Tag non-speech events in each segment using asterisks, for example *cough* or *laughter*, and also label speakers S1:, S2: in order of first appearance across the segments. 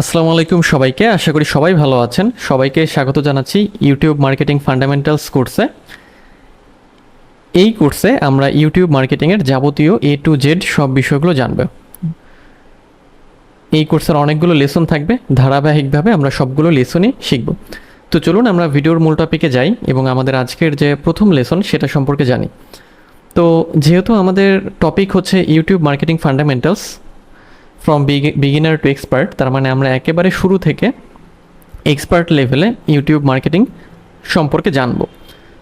S1: আসসালামু আলাইকুম সবাইকে। আশা করি সবাই ভালো আছেন। সবাইকে স্বাগত জানাচ্ছি ইউটিউব মার্কেটিং ফান্ডামেন্টালস কোর্সে এই কোর্সে আমরা ইউটিউব মার্কেটিংয়ের যাবতীয় এ টু জেড সব বিষয়গুলো জানব। এই কোর্সের অনেকগুলো লেসন থাকবে। ধারাবাহিকভাবে আমরা সবগুলো লেসনই শিখব। তো চলুন আমরা ভিডিওর মূল টপিকে যাই এবং আমাদের আজকের যে প্রথম লেসন সেটা সম্পর্কে জানি। তো যেহেতু আমাদের টপিক হচ্ছে YouTube marketing fundamentals from beginner to expert তার মানে আমরা একেবারে শুরু থেকে এক্সপার্ট লেভেলে ইউটিউব মার্কেটিং সম্পর্কে জানব।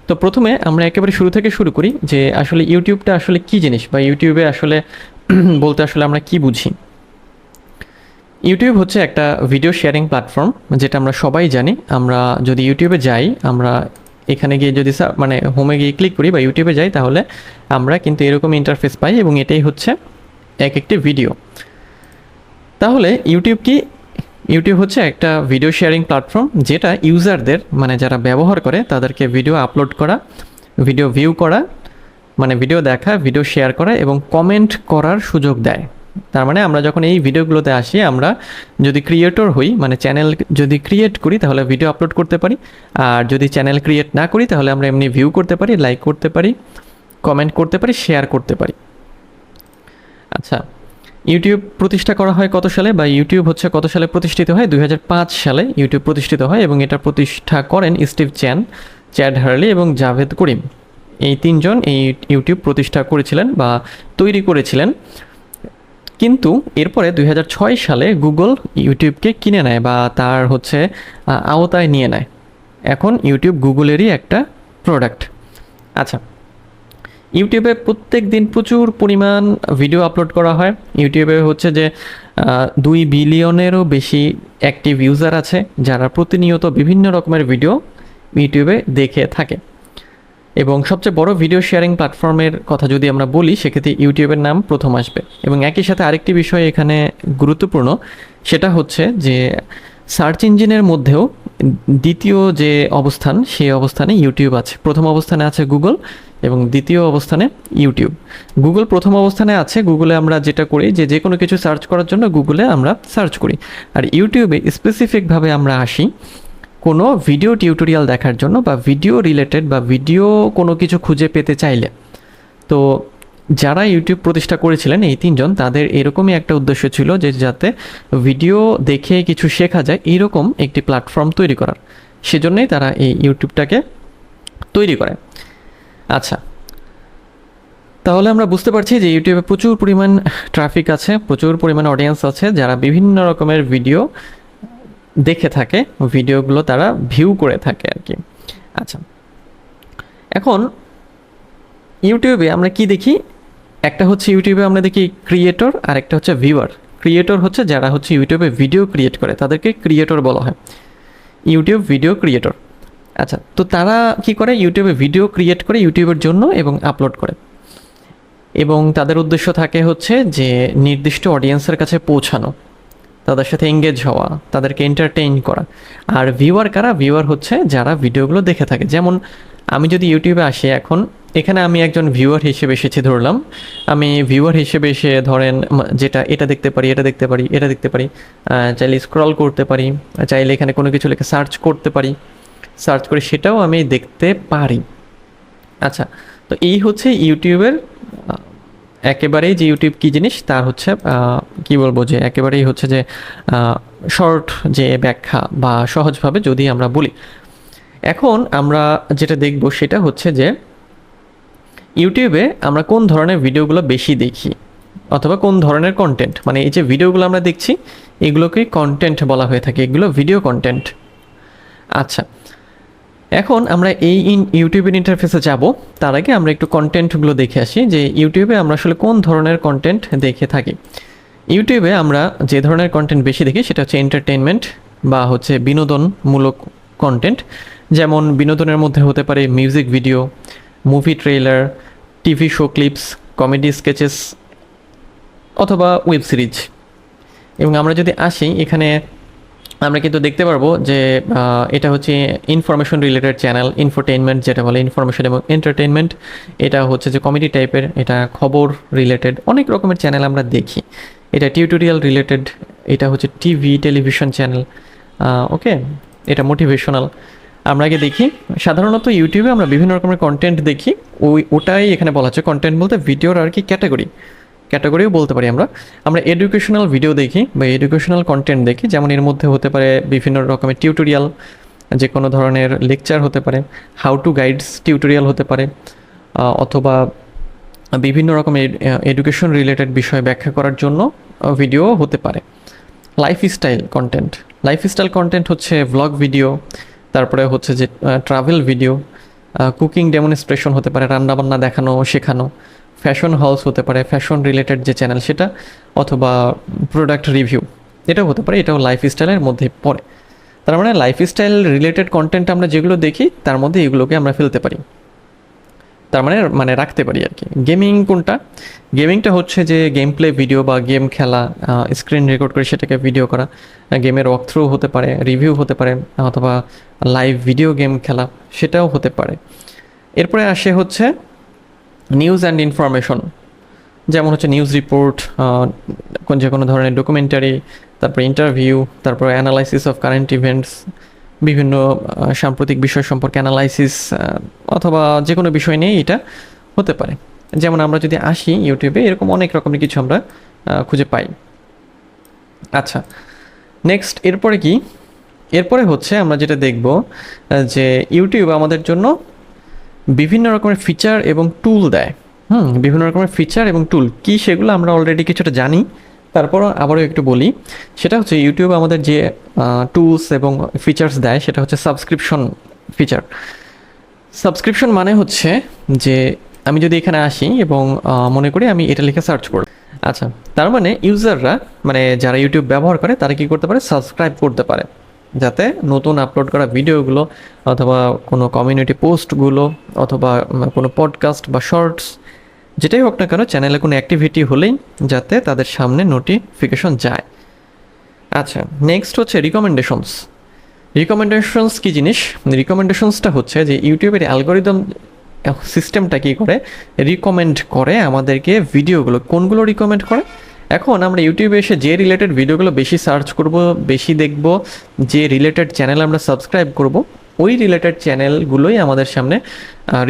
S1: তো প্রথমে আমরা একেবারে শুরু থেকে শুরু করি যে আসলে ইউটিউবটা আসলে কি জিনিস বা ইউটিউবে আসলে *clears throat* বলতে আসলে আমরা কি বুঝি। ইউটিউব হচ্ছে একটা ভিডিও শেয়ারিং প্ল্যাটফর্ম যেটা আমরা সবাই জানি। আমরা যদি ইউটিউবে যাই, আমরা এখানে গিয়ে যদি মানে হোমে গিয়ে ক্লিক করি বা ইউটিউবে যাই, তাহলে আমরা কিন্তু এরকম ইন্টারফেস পাই এবং এটাই হচ্ছে এক একটি ভিডিও তাহলে ইউটিউব কি? ইউটিউব হচ্ছে একটা ভিডিও শেয়ারিং প্ল্যাটফর্ম যেটা ইউজারদের মানে যারা ব্যবহার করে তাদেরকে ভিডিও আপলোড করা ভিডিও ভিউ করা মানে ভিডিও দেখা ভিডিও শেয়ার করা এবং কমেন্ট করার সুযোগ দেয়। তার মানে আমরা যখন এই ভিডিওগুলোতে আসি, আমরা যদি ক্রিয়েটর হই মানে চ্যানেল যদি ক্রিয়েট করি তাহলে ভিডিও আপলোড করতে পারি। আর যদি চ্যানেল ক্রিয়েট না করি তাহলে আমরা এমনি ভিউ করতে পারি লাইক করতে পারি কমেন্ট করতে পারি শেয়ার করতে পারি। ইউটিউব প্রতিষ্ঠা করা হয় কত সালে? বা ইউটিউব হচ্ছে কত সালে প্রতিষ্ঠিত হয়? দুই হাজার পাঁচ সালে ইউটিউব প্রতিষ্ঠিত হয় এবং এটা প্রতিষ্ঠা করেন স্টিভ চ্যান, চ্যাড হার্লি এবং জাভেদ করিম। এই তিনজন এই ইউটিউব প্রতিষ্ঠা করেছিলেন বা তৈরি করেছিলেন। কিন্তু এরপরে দু হাজার ছয় সালে গুগল ইউটিউবকে কিনে নেয় বা তার হচ্ছে আওতায় নিয়ে নেয়। এখন ইউটিউব গুগলেরই একটা প্রোডাক্ট আচ্ছা ইউটিউবে প্রত্যেক দিন প্রচুর পরিমাণ ভিডিও আপলোড করা হয়। ইউটিউবে হচ্ছে যে দুই বিলিয়নেরও বেশি অ্যাক্টিভ ইউজার আছে, যারা প্রতিনিয়ত বিভিন্ন রকমের ভিডিও ইউটিউবে দেখে থাকে। এবং সবচেয়ে বড় ভিডিও শেয়ারিং প্ল্যাটফর্মের কথা যদি আমরা বলি, সেক্ষেত্রে ইউটিউবের নাম প্রথম আসবে। এবং একই সাথে আরেকটি বিষয় এখানে গুরুত্বপূর্ণ, সেটা হচ্ছে যে সার্চ ইঞ্জিনের মধ্যেও দ্বিতীয় যে অবস্থান, সেই অবস্থানে ইউটিউব আছে। প্রথম অবস্থানে আছে গুগল এবং দ্বিতীয় অবস্থানে ইউটিউব গুগল প্রথম অবস্থানে আছে গুগলে আমরা যেটা করি যে যে কোনো কিছু সার্চ করার জন্য গুগলে আমরা সার্চ করি। আর ইউটিউবে স্পেসিফিকভাবে আমরা আসি, কোনো ভিডিও টিউটোরিয়াল দেখার জন্য বা ভিডিও রিলেটেড বা ভিডিও কোনো কিছু খুঁজে পেতে চাইলে। তো যারা ইউটিউব প্রতিষ্ঠা করেছিলেন, এই তিনজন, তাদের এরকমই একটা উদ্দেশ্য ছিল যে যাতে ভিডিও দেখে কিছু শেখা যায় এইরকম একটি প্ল্যাটফর্ম তৈরি করার। সেজন্যই তারা এই ইউটিউবটাকে তৈরি করে। আচ্ছা তাহলে আমরা বুঝতে পারছি যে ইউটিউবে প্রচুর পরিমাণ ট্রাফিক আছে, প্রচুর পরিমাণ অডিয়েন্স আছে, যারা বিভিন্ন রকমের ভিডিও দেখে থাকে ভিডিওগুলো তারা ভিউ করে থাকে আর কি। আচ্ছা এখন ইউটিউবে আমরা কি দেখি? একটা হচ্ছে ইউটিউবে আমরা দেখি ক্রিয়েটর আর একটা হচ্ছে ভিউয়ার ক্রিয়েটর হচ্ছে যারা হচ্ছে ইউটিউবে ভিডিও ক্রিয়েট করে, তাদেরকে ক্রিয়েটর বলা হয়। ইউটিউব ভিডিও ক্রিয়েটর আচ্ছা তো তারা কি করে? ইউটিউবে ভিডিও ক্রিয়েট করে ইউটিউবের জন্য এবং আপলোড করে। এবং তাদের উদ্দেশ্য থাকে হচ্ছে যে নির্দিষ্ট অডিয়েন্সের কাছে পৌঁছানো, তাদের সাথে এঙ্গেজ হওয়া, তাদেরকে এন্টারটেইন করা। আর ভিউয়ার কারা? ভিউয়ার হচ্ছে যারা ভিডিওগুলো দেখে থাকে। যেমন আমি যদি ইউটিউবে আসি এখন এখানে আমি একজন ভিউয়ার হিসেবে এসেছি ধরলাম। আমি ভিউয়ার হিসেবে এসে ধরেন যেটা, এটা দেখতে পারি, এটা দেখতে পারি, এটা দেখতে পারি। চাইলে স্ক্রল করতে পারি, চাইলে এখানে কোনো কিছু লেখে সার্চ করতে পারি। সার্চ করে সেটাও আমি দেখতে পারি। আচ্ছা তো এই হচ্ছে ইউটিউবের একেবারেই যে ইউটিউব কী জিনিস, তার হচ্ছে কি বলব যে, একেবারেই হচ্ছে যে শর্ট যে ব্যাখ্যা বা সহজভাবে যদি আমরা বলি। এখন আমরা যেটা দেখব সেটা হচ্ছে যে ইউটিউবে আমরা কোন ধরনের ভিডিওগুলো বেশি দেখি? অথবা কোন ধরনের কন্টেন্ট মানে এই যে ভিডিওগুলো আমরা দেখছি এগুলোকেই কন্টেন্ট বলা হয়ে থাকে, এগুলো ভিডিও কন্টেন্ট আচ্ছা এখন আমরা এই ইন, ইউটিউবের ইন্টারফেসে যাব। তার আগে আমরা একটু কন্টেন্টগুলো দেখে আসি, যে ইউটিউবে আমরা আসলে কোন ধরনের কন্টেন্ট দেখে থাকি। ইউটিউবে আমরা যে ধরনের কন্টেন্ট বেশি দেখি, সেটা হচ্ছে এন্টারটেনমেন্ট বা হচ্ছে বিনোদনমূলক কন্টেন্ট যেমন বিনোদনের মধ্যে হতে পারে music video movie trailer TV show clips comedy sketches অথবা ওয়েব সিরিজ এবং আমরা যদি আসি, এখানে আমরা কিন্তু দেখতে পারব যে এটা হচ্ছে ইনফরমেশন রিলেটেড চ্যানেল ইনফোটেইনমেন্ট যেটা বলে ইনফরমেশন এবং এন্টারটেনমেন্ট এটা হচ্ছে যে কমেডি টাইপের এটা খবর রিলেটেড অনেক রকমের চ্যানেল আমরা দেখি। এটা টিউটোরিয়াল রিলেটেড এটা হচ্ছে টিভি টেলিভিশন চ্যানেল ওকে এটা মোটিভেশনাল আমরা আগে দেখি। সাধারণত ইউটিউবে আমরা বিভিন্ন রকমের কন্টেন্ট দেখি। ওই, ওটাই এখানে বলা হচ্ছে কন্টেন্ট বলতে ভিডিওর আর কি ক্যাটাগরি ক্যাটাগরিও বলতে পারি আমরা। আমরা এডুকেশনাল ভিডিও দেখি বা এডুকেশনাল কন্টেন্ট দেখি। যেমন এর মধ্যে হতে পারে বিভিন্ন রকমের টিউটোরিয়াল যে কোনো ধরনের লেকচার হতে পারে। হাউ টু গাইডস টিউটোরিয়াল হতে পারে। অথবা বিভিন্ন রকমের এডুকেশন রিলেটেড বিষয় ব্যাখ্যা করার জন্য ভিডিও হতে পারে। লাইফস্টাইল কন্টেন্ট লাইফস্টাইল কন্টেন্ট হচ্ছে ভ্লগ ভিডিও তারপরে হচ্ছে যে ট্রাভেল ভিডিও কুকিং ডেমনস্ট্রেশন হতে পারে, রান্নাবান্না দেখানো, শেখানো ফ্যাশন হাউস হতে পারে ফ্যাশন রিলেটেড যে চ্যানেল সেটা, অথবা প্রোডাক্ট রিভিউ এটাও হতে পারে, এটাও লাইফস্টাইলের মধ্যে পড়ে। তার মানে লাইফস্টাইল রিলেটেড কন্টেন্ট আমরা যেগুলো দেখি, তার মধ্যে এগুলোকে আমরা ফেলতে পারি। তার মানে মানে রাখতে পারি আর কি। গেমিং কোনটা? গেমিংটা হচ্ছে যে গেম প্লে ভিডিও বা গেম খেলা স্ক্রিন রেকর্ড করে সেটাকে ভিডিও করা গেমের ওয়াক থ্রু হতে পারে রিভিউ হতে পারে, অথবা লাইভ ভিডিও গেম খেলা, সেটাও হতে পারে। এরপরে আসে হচ্ছে নিউজ অ্যান্ড ইনফরমেশন যেমন হচ্ছে নিউজ রিপোর্ট যে কোনো ধরনের ডকুমেন্টারি তারপর ইন্টারভিউ তারপর অ্যানালাইসিস অফ কারেন্ট ইভেন্টস বিভিন্ন সাম্প্রতিক বিষয় সম্পর্কে অ্যানালাইসিস অথবা যে কোনো বিষয় নিয়ে এটা হতে পারে। যেমন আমরা যদি আসি ইউটিউবে এরকম অনেক রকমের কিছু আমরা খুঁজে পাই। আচ্ছা নেক্সট এরপরে কি? এরপরে হচ্ছে আমরা যেটা দেখব যে ইউটিউব আমাদের জন্য বিভিন্ন রকমের ফিচার এবং টুল দেয়। হুম, বিভিন্ন রকমের ফিচার এবং টুল কি সেগুলো আমরা অলরেডি কিছুটা জানি তারপরও আবারও একটু বলি, সেটা হচ্ছে ইউটিউব আমাদের যে টুলস এবং ফিচার্স দেয়, সেটা হচ্ছে সাবস্ক্রিপশন ফিচার সাবস্ক্রিপশন মানে হচ্ছে যে, আমি যদি এখানে আসি এবং মনে করি আমি এটা লিখে সার্চ করব। আচ্ছা তার মানে ইউজাররা মানে যারা ইউটিউব ব্যবহার করে, তারা কি করতে পারে? সাবস্ক্রাইব করতে পারে। যাতে নতুন আপলোড করা ভিডিওগুলো অথবা কোনো কমিউনিটি পোস্টগুলো অথবা কোনো পডকাস্ট বা শর্টস যেটাই হোক না কেন চ্যানেলে কোনো অ্যাক্টিভিটি হলেই যাতে তাদের সামনে নোটিফিকেশন যায়। আচ্ছা নেক্সট হচ্ছে রিকমেন্ডেশনস রিকমেন্ডেশনস কী জিনিস? রিকমেন্ডেশনসটা হচ্ছে যে ইউটিউবের অ্যালগোরিদম সিস্টেমটা কী করে? রিকমেন্ড করে আমাদেরকে ভিডিওগুলো কোনগুলো রিকমেন্ড করে? এখন আমরা ইউটিউবে এসে যে রিলেটেড ভিডিওগুলো বেশি সার্চ করব, বেশি দেখব, যে রিলেটেড চ্যানেল আমরা সাবস্ক্রাইব করব, ওই রিলেটেড চ্যানেলগুলোই আমাদের সামনে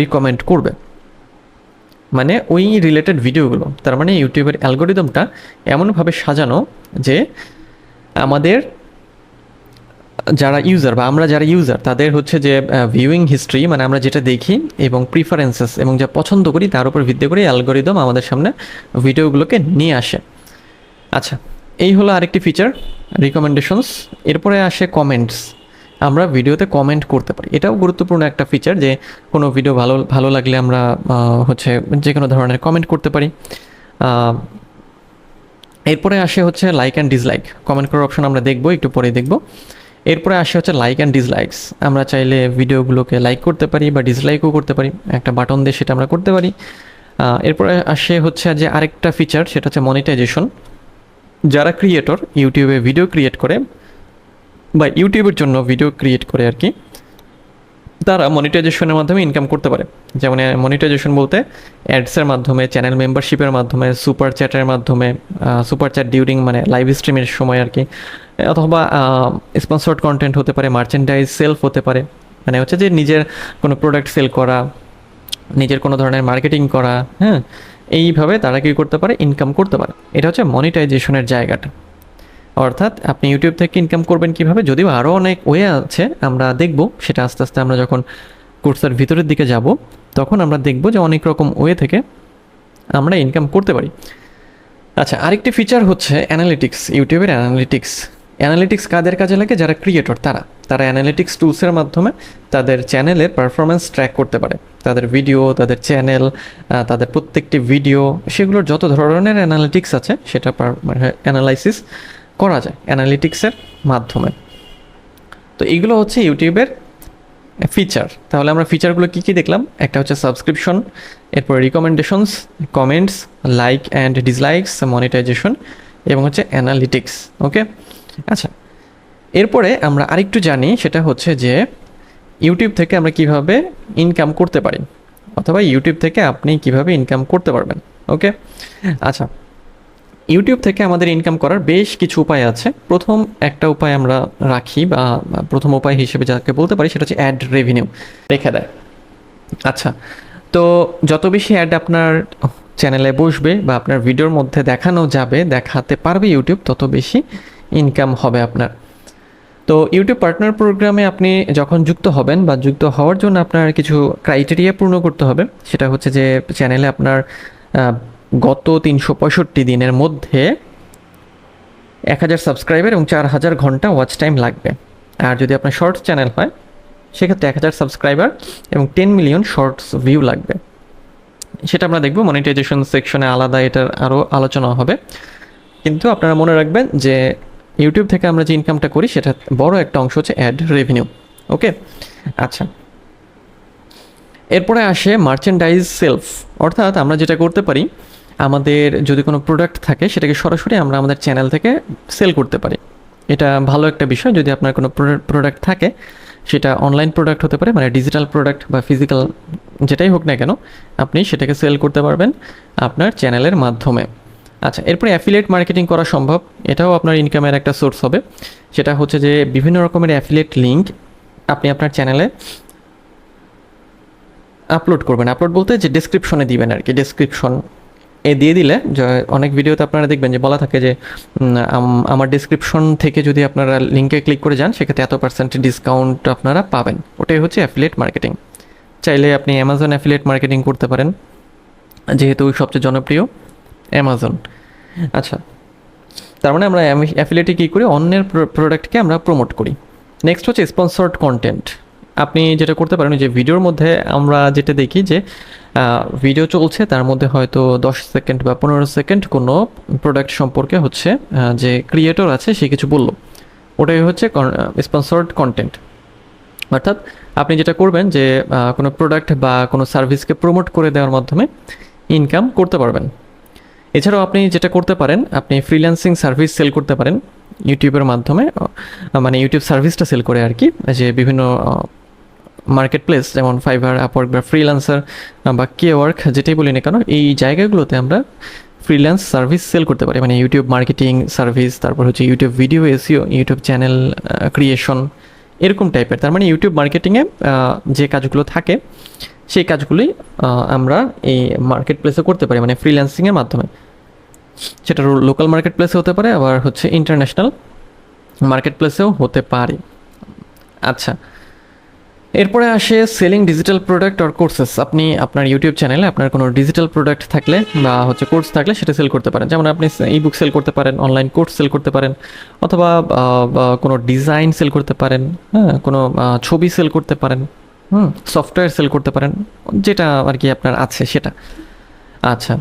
S1: রিকমেন্ড করবে। মানে ওই রিলেটেড ভিডিওগুলো তার মানে ইউটিউবের অ্যালগোরিদমটা এমনভাবে সাজানো যে আমাদের যারা ইউজার বা আমরা যারা ইউজার তাদের হচ্ছে যে ভিউইং হিস্ট্রি মানে আমরা যেটা দেখি এবং প্রিফারেন্সেস এবং যা পছন্দ করি, তার উপর ভিত্তি করে অ্যালগোরিদম আমাদের সামনে ভিডিওগুলোকে নিয়ে আসে। আচ্ছা এই হলো আরেকটি ফিচার রিকমেন্ডেশনস এরপরে আসে কমেন্টস আমরা ভিডিওতে কমেন্ট করতে পারি। এটাও গুরুত্বপূর্ণ একটা ফিচার যে কোনো ভিডিও ভালো ভালো লাগলে আমরা হচ্ছে যে কোনো ধরনের কমেন্ট করতে পারি। এরপরে আসে হচ্ছে লাইক অ্যান্ড ডিসলাইক কমেন্ট করার অপশন আমরা দেখব, একটু পরে দেখব। এরপরে আসে হচ্ছে লাইক অ্যান্ড ডিসলাইকস আমরা চাইলে ভিডিওগুলোকে লাইক করতে পারি বা ডিসলাইকও করতে পারি। একটা বাটন দিয়ে সেটা আমরা করতে পারি। এরপরে আসে হচ্ছে যে আরেকটা ফিচার সেটা হচ্ছে মনিটাইজেশন যারা ক্রিয়েটর ইউটিউবে ভিডিও ক্রিয়েট করে বা ইউটিউবের জন্য ভিডিও ক্রিয়েট করে আর কি, তারা মনিটাইজেশনের মাধ্যমে ইনকাম করতে পারে। যেমন মনিটাইজেশন বলতে অ্যাডসের মাধ্যমে চ্যানেল মেম্বারশিপের মাধ্যমে সুপার চ্যাটের মাধ্যমে সুপার চ্যাট ডিউরিং মানে লাইভ স্ট্রিমের সময় আর কি, অথবা স্পন্সর্ড কন্টেন্ট হতে পারে মার্চেন্ডাইজ সেলফ হতে পারে। মানে হচ্ছে যে নিজের কোনো প্রোডাক্ট সেল করা, নিজের কোনো ধরনের মার্কেটিং করা হ্যাঁ এইভাবে তারা কী করতে পারে ইনকাম করতে পারে। এটা হচ্ছে মনিটাইজেশনের জায়গাটা। অর্থাৎ আপনি ইউটিউব থেকে ইনকাম করবেন কীভাবে? যদিও আরও অনেক ওয়ে আছে, আমরা দেখব। সেটা আস্তে আস্তে আমরা যখন কোর্সের ভিতরের দিকে যাব, তখন আমরা দেখব যে অনেক রকম ওয়ে থেকে আমরা ইনকাম করতে পারি। আচ্ছা আরেকটি ফিচার হচ্ছে অ্যানালিটিক্স ইউটিউবের অ্যানালিটিক্স অ্যানালিটিক্স কাদের কাজে লাগে? যারা ক্রিয়েটর তারা। তারা অ্যানালিটিক্স টুলসের মাধ্যমে তাদের চ্যানেলের পারফরমেন্স ট্র্যাক করতে পারে। তাদের ভিডিও তাদের চ্যানেল তাদের প্রত্যেকটি ভিডিও সেগুলোর যত ধরনের অ্যানালিটিক্স আছে, সেটা অ্যানালাইসিস করা যায় অ্যানালিটিক্সের মাধ্যমে। তো এইগুলো হচ্ছে ইউটিউবের ফিচার তাহলে আমরা ফিচারগুলো কী কী দেখলাম? একটা হচ্ছে সাবস্ক্রিপশন এরপর recommendations comments like and dislikes monetization এবং হচ্ছে অ্যানালিটিক্স ওকে আচ্ছা এরপরে আমরা আরেকটু জানি, সেটা হচ্ছে যে ইউটিউব থেকে আমরা কীভাবে ইনকাম করতে পারি? অথবা ইউটিউব থেকে আপনি কীভাবে ইনকাম করতে পারবেন ওকে আচ্ছা ইউটিউব থেকে আমাদের ইনকাম করার বেশ কিছু উপায় আছে। প্রথম একটা উপায় আমরা রাখি বা প্রথম উপায় হিসেবে যাকে বলতে পারি সেটা হচ্ছে অ্যাড রেভিনিউ রেখে দেয়। আচ্ছা তো যত বেশি অ্যাড আপনার চ্যানেলে বসবে বা আপনার ভিডিওর মধ্যে দেখানো যাবে, দেখাতে পারবে ইউটিউব তত বেশি ইনকাম হবে আপনার। তো ইউটিউব পার্টনার প্রোগ্রামে আপনি যখন যুক্ত হবেন বা যুক্ত হওয়ার জন্য আপনার কিছু ক্রাইটেরিয়া পূর্ণ করতে হবে। সেটা হচ্ছে যে চ্যানেলে আপনার গত তিনশো পঁয়ষট্টি দিনের মধ্যে এক হাজার সাবস্ক্রাইবার এবং চার হাজার ঘণ্টা ওয়াচ টাইম লাগবে। আর যদি আপনার শর্টস চ্যানেল হয়, সেক্ষেত্রে এক হাজার সাবস্ক্রাইবার এবং টেন মিলিয়ন শর্টস ভিউ লাগবে। সেটা আমরা দেখব মনিটাইজেশন সেকশনে আলাদা এটার আরও আলোচনা হবে। কিন্তু আপনারা মনে রাখবেন যে ইউটিউব থেকে আমরা যে ইনকামটা করি, সেটা বড় একটা অংশ হচ্ছে অ্যাড রেভিনিউ ওকে আচ্ছা। এরপরে আসে মার্চেন্ডাইজ সেলফ অর্থাৎ আমরা যেটা করতে পারি আমাদের যদি কোনো প্রোডাক্ট থাকে, সেটাকে সরাসরি আমরা আমাদের চ্যানেল থেকে সেল করতে পারি। এটা ভালো একটা বিষয়, যদি আপনার কোনো প্রোডাক্ট থাকে, সেটা অনলাইন প্রোডাক্ট হতে পারে মানে ডিজিটাল প্রোডাক্ট বা ফিজিক্যাল যেটাই হোক না কেন, আপনি সেটাকে সেল করতে পারবেন আপনার চ্যানেলের মাধ্যমে। আচ্ছা এরপরে অ্যাফিলিয়েট মার্কেটিং করা সম্ভব, এটাও আপনার ইনকামের একটা সোর্স হবে। সেটা হচ্ছে যে বিভিন্ন রকমের অ্যাফিলিয়েট লিঙ্ক আপনি আপনার চ্যানেলে আপলোড করবেন। আপলোড বলতে যে ডেসক্রিপশনে দিবেন আর কি ডেসক্রিপশন এ দিয়ে দিলে অনেক ভিডিওতে আপনারা দেখবেন যে বলা থাকে যে আমার ডেসক্রিপশন থেকে যদি আপনারা লিঙ্কে ক্লিক করে যান, সেক্ষেত্রে এত পার্সেন্ট ডিসকাউন্ট আপনারা পাবেন। ওটাই হচ্ছে অ্যাফিলিয়েট মার্কেটিং চাইলে আপনি অ্যামাজন অ্যাফিলিয়েট মার্কেটিং করতে পারেন, যেহেতু সবচেয়ে জনপ্রিয় অ্যামাজন আচ্ছা তার মানে আমরা অ্যাফিলিয়েটে কী করি? অন্যের প্রোডাক্টকে আমরা প্রমোট করি। নেক্সট হচ্ছে স্পন্সর্ড কন্টেন্ট আপনি যেটা করতে পারেন যে ভিডিওর মধ্যে আমরা যেটা দেখি যে ভিডিও চলছে, তার মধ্যে হয়তো দশ সেকেন্ড বা পনেরো সেকেন্ড কোনো প্রোডাক্ট সম্পর্কে হচ্ছে যে ক্রিয়েটর আছে, সে কিছু বলল। ওটাই হচ্ছে স্পন্সর্ড কন্টেন্ট অর্থাৎ আপনি যেটা করবেন যে কোনো প্রোডাক্ট বা কোনো সার্ভিসকে প্রমোট করে দেওয়ার মাধ্যমে ইনকাম করতে পারবেন। এছাড়াও আপনি যেটা করতে পারেন, আপনি ফ্রিল্যান্সিং সার্ভিস সেল করতে পারেন ইউটিউবের মাধ্যমে মানে ইউটিউব সার্ভিসটা সেল করে আর কি, যে বিভিন্ন মার্কেট প্লেস যেমন ফাইবার আপওয়ার্ক বা ফ্রিল্যান্সার বা কে ওয়ার্ক যেটাই বলি না কেন এই জায়গাগুলোতে আমরা ফ্রিল্যান্স সার্ভিস সেল করতে পারি। মানে ইউটিউব মার্কেটিং সার্ভিস তারপর হচ্ছে YouTube video SEO YouTube channel creation এরকম টাইপের তার মানে ইউটিউব মার্কেটিংয়ে যে কাজগুলো থাকে সেই কাজগুলোই আহ, আমরা এই মার্কেট প্লেসে করতে পারি মানে ফ্রিল্যান্সিংয়ের মাধ্যমে। সেটা লোকাল মার্কেট প্লেসে হতে পারে আবার হচ্ছে ইন্টারন্যাশনাল মার্কেট প্লেসেও হতে পারে। আচ্ছা এরপরে আসে selling digital product or courses আপনি আপনার ইউটিউব চ্যানেলে আপনার কোনো ডিজিটাল প্রোডাক্ট থাকলে বা হচ্ছে কোর্স থাকলে সেটা সেল করতে পারেন। যেমন আপনি ই বুক সেল করতে পারেন অনলাইন কোর্স সেল করতে পারেন, অথবা কোনো ডিজাইন সেল করতে পারেন হ্যাঁ কোনো ছবি সেল করতে পারেন, হুম সফটওয়্যার সেল করতে পারেন, যেটা আর কি আপনার আছে সেটা। আচ্ছা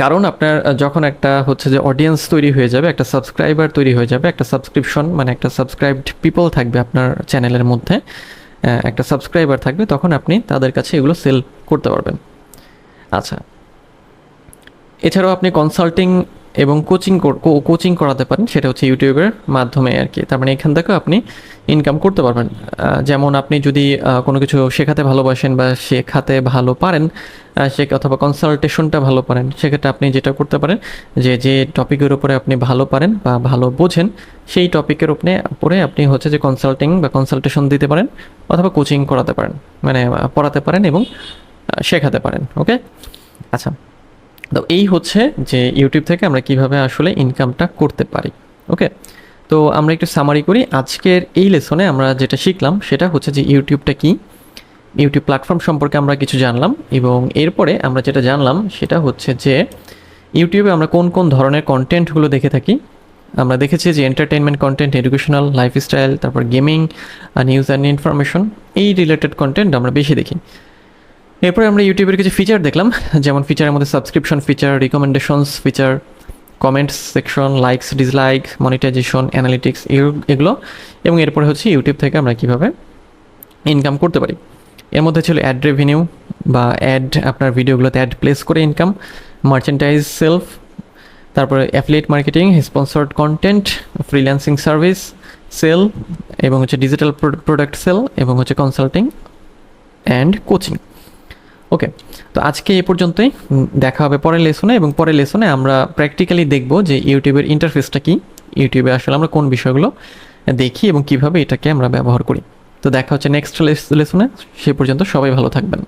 S1: কারণ আপনার যখন একটা হচ্ছে যে অডিয়েন্স তৈরি হয়ে যাবে, একটা সাবস্ক্রাইবার তৈরি হয়ে যাবে, একটা সাবস্ক্রিপশন মানে একটা সাবস্ক্রাইবড পিপল থাকবে আপনার চ্যানেলের মধ্যে একটা সাবস্ক্রাইবার থাকবে, তখন আপনি তাদের কাছে এগুলো সেল করতে পারবেন। আচ্ছা এছাড়াও আপনি কনসাল্টিং এবং কোচিং কোচিং করাতে পারেন, সেটা হচ্ছে ইউটিউবের মাধ্যমে আর কি তার মানে এখান থেকেও আপনি ইনকাম করতে পারবেন। যেমন আপনি যদি কোনো কিছু শেখাতে ভালোবাসেন বা শেখাতে ভালো পারেন সে অথবা কনসালটেশনটা ভালো পারেন, সেক্ষেত্রে আপনি যেটা করতে পারেন যে যে টপিকের উপরে আপনি ভালো পারেন বা ভালো বোঝেন, সেই টপিকের উপরে উপরে আপনি হচ্ছে যে কনসাল্টিং বা কনসালটেশন দিতে পারেন অথবা কোচিং করাতে পারেন। মানে পড়াতে পারেন এবং শেখাতে পারেন ওকে আচ্ছা। তো এই হচ্ছে যে ইউটিউব থেকে আমরা কীভাবে আসলে ইনকামটা করতে পারি ওকে তো আমরা একটু সামারি করি। আজকের এই লেসনে আমরা যেটা শিখলাম সেটা হচ্ছে যে ইউটিউবটা কি? ইউটিউব প্ল্যাটফর্ম সম্পর্কে আমরা কিছু জানলাম এবং এরপরে আমরা যেটা জানলাম সেটা হচ্ছে যে ইউটিউবে আমরা কোন কোন ধরনের কন্টেন্টগুলো দেখে থাকি। আমরা দেখেছি যে এন্টারটেনমেন্ট কন্টেন্ট এডুকেশনাল লাইফস্টাইল তারপর গেমিং নিউজ অ্যান্ড ইনফরমেশন এই রিলেটেড কন্টেন্ট আমরা বেশি দেখি। এরপরে আমরা ইউটিউবের কিছু ফিচার দেখলাম, যেমন ফিচারের মধ্যে subscription feature recommendations feature comments section likes dislike monetization analytics এগুলো। এবং এরপরে হচ্ছে ইউটিউব থেকে আমরা কীভাবে ইনকাম করতে পারি। এর মধ্যে ছিল অ্যাড রেভিনিউ বা অ্যাড আপনার ভিডিওগুলোতে অ্যাড প্লেস করে ইনকাম মার্চেন্টাইজ সেলফ তারপরে affiliate marketing sponsored content freelancing service sell এবং হচ্ছে ডিজিটাল প্রোডাক্ট সেল এবং হচ্ছে কনসাল্টিং অ্যান্ড কোচিং ওকে তো আজকে এ পর্যন্তই। দেখা হবে পরের লেসনে এবং পরের লেসনে আমরা প্র্যাকটিক্যালি দেখব যে ইউটিউবের ইন্টারফেসটা কি, ইউটিউবে আসলে আমরা কোন বিষয়গুলো দেখি এবং কীভাবে এটাকে আমরা ব্যবহার করি। তো দেখা হচ্ছে নেক্সট লেসনে সে পর্যন্ত সবাই ভালো থাকবেন।